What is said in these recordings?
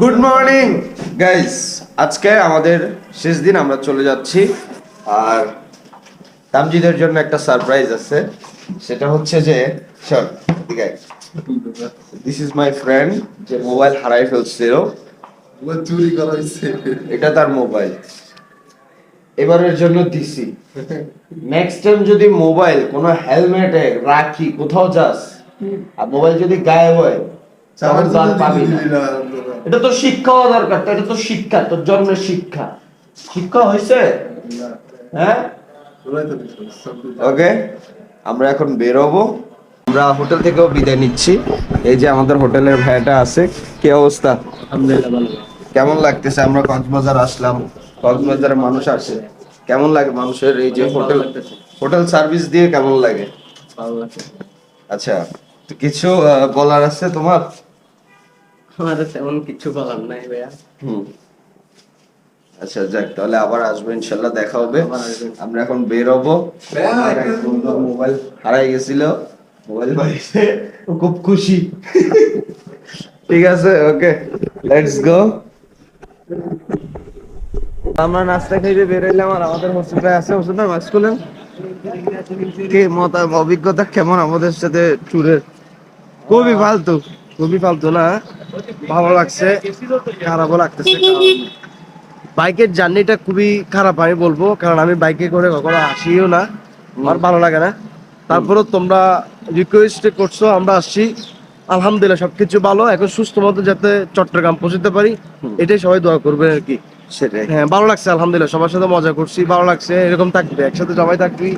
Good morning guys আজকে আমাদের শেষ দিন আমরা চলে যাচ্ছি। আর তামজিদের জন্য একটা সারপ্রাইজ আছে। সেটা হচ্ছে যে চল দিস ইজ মাই ফ্রেন্ড যে মোবাইল হারাই ফেলছিল। চুরি করা হয়েছে এটা তার মোবাইল এবারের জন্য দিছি নেক্সট টাইম যদি মোবাইল কোনো হেলমেটে রাখি কোথাও যাস আর মোবাইল যদি গায়েব হয় এটা তো শিক্ষা হওয়া দরকার এটা তো শিক্ষা তোর জন্মের শিক্ষা। শিক্ষা হয়েছে? হ্যাঁ? ওকে আমরা এখন বেরোবো। আমরা হোটেল থেকেও বিদায় নিচ্ছি। এই যে আমাদের হোটেলের ভাইয়াটা আছে কি অবস্থা? কেমন লাগতেছে? আমরা কক্সবাজার আসলাম কক্সবাজারের মানুষ আসে। কেমন লাগে মানুষের এই যে হোটেল হোটেল সার্ভিস দিয়ে কেমন লাগে? আচ্ছা কিছু বলার আছে তোমার? আমার তেমন কিছু বলার নাই ভাইয়া। হুম। আচ্ছা যাক তাহলে আবার আসব ইনশাল্লাহ দেখা হবে। আমরা এখন বের হব। মোবাইল হারাই গেছিল। মোবাইল পাইছে। খুব খুশি। ঠিক আছে ওকে লেটস গো। আমরা নাস্তা খাইতে বেরোইলাম আর আমাদের হোস্টেল ভাই আছে হোস্টেল ভাই মাস্ক খুলেন কি মত অভিজ্ঞতা কেমন আমাদের সাথে ট্যুরের খুবই ফালতু খুবই ফালতু না ভালো লাগছে খারাপও লাগতেছে বাইকের জার্নিটা খুবই খারাপ আমি বলব কারণ আমি বাইকে করে কখনো আসিও না আমার ভালো লাগে না। তারপরেও তোমরা রিকোয়েস্ট করছ আমরা আসছি। আলহামদুলিল্লাহ সবকিছু ভালো। এখন সুস্থ মতো যাতে চট্টগ্রাম পৌঁছতে পারি এটাই সবাই দোয়া করবে আর কি। সেটাই। হ্যাঁ ভালো লাগছে আলহামদুলিল্লাহ সবার সাথে মজা করছি ভালো লাগছে এরকম থাকবে একসাথে সবাই থাকবি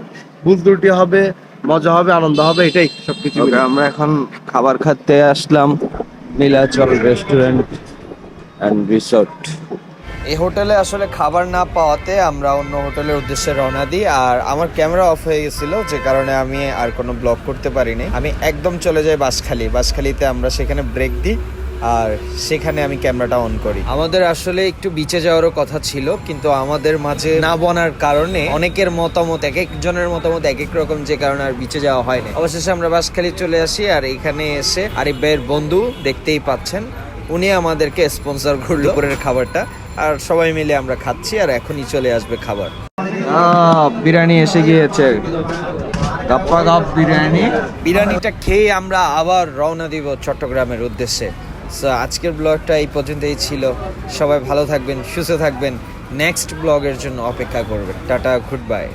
ভুল ত্রুটি হবে মজা হবে আনন্দ হবে এটাই সবকিছু। আমরা এখন খাবার খেতে আসলাম। নীলাচল রেস্টুরেন্ট অ্যান্ড রিসোর্ট এই হোটেলে আসলে খাবার না পাওয়াতে আমরা অন্য হোটেলের উদ্দেশ্যে রওনা দিই, আর আমার ক্যামেরা অফ হয়ে গেছিল, যে কারণে আমি আর কোনো ব্লগ করতে পারিনি। আমি একদম চলে যাই বাসখালি বাসখালিতে আমরা সেখানে ব্রেক দিই। আর সেখানে আমি ক্যামেরাটা অন করি। আমাদের আসলে একটু বিচে যাওয়ারও কথা ছিল কিন্তু আমাদের মাঝে না বনার কারণে অনেকের মতামত এক একজনের মতামত এক এক রকম যে কারণে আর বিচে যাওয়া হয়নি। অবশেষে আমরা বাসখালী চলে আসি আর এখানে এসে আরিফ ভাইয়ের বন্ধু দেখতেই পাচ্ছেন। উনি আমাদেরকে স্পন্সর করল দুপুরের খাবারটা। আর সবাই মিলে আমরা খাচ্ছি আর এখনই চলে আসবে খাবার। বিরিয়ানি এসে গিয়েছে। গাপ্পা গাপ বিরিয়ানি। বিরিয়ানিটা খেয়ে আমরা আবার রওনা দিব চট্টগ্রামের উদ্দেশ্যে। সো আজকের ব্লগটা এই পর্যন্তই ছিল। সবাই ভালো থাকবেন, সুস্থ থাকবেন। নেক্সট ব্লগের জন্য অপেক্ষা করবেন। Tata good bye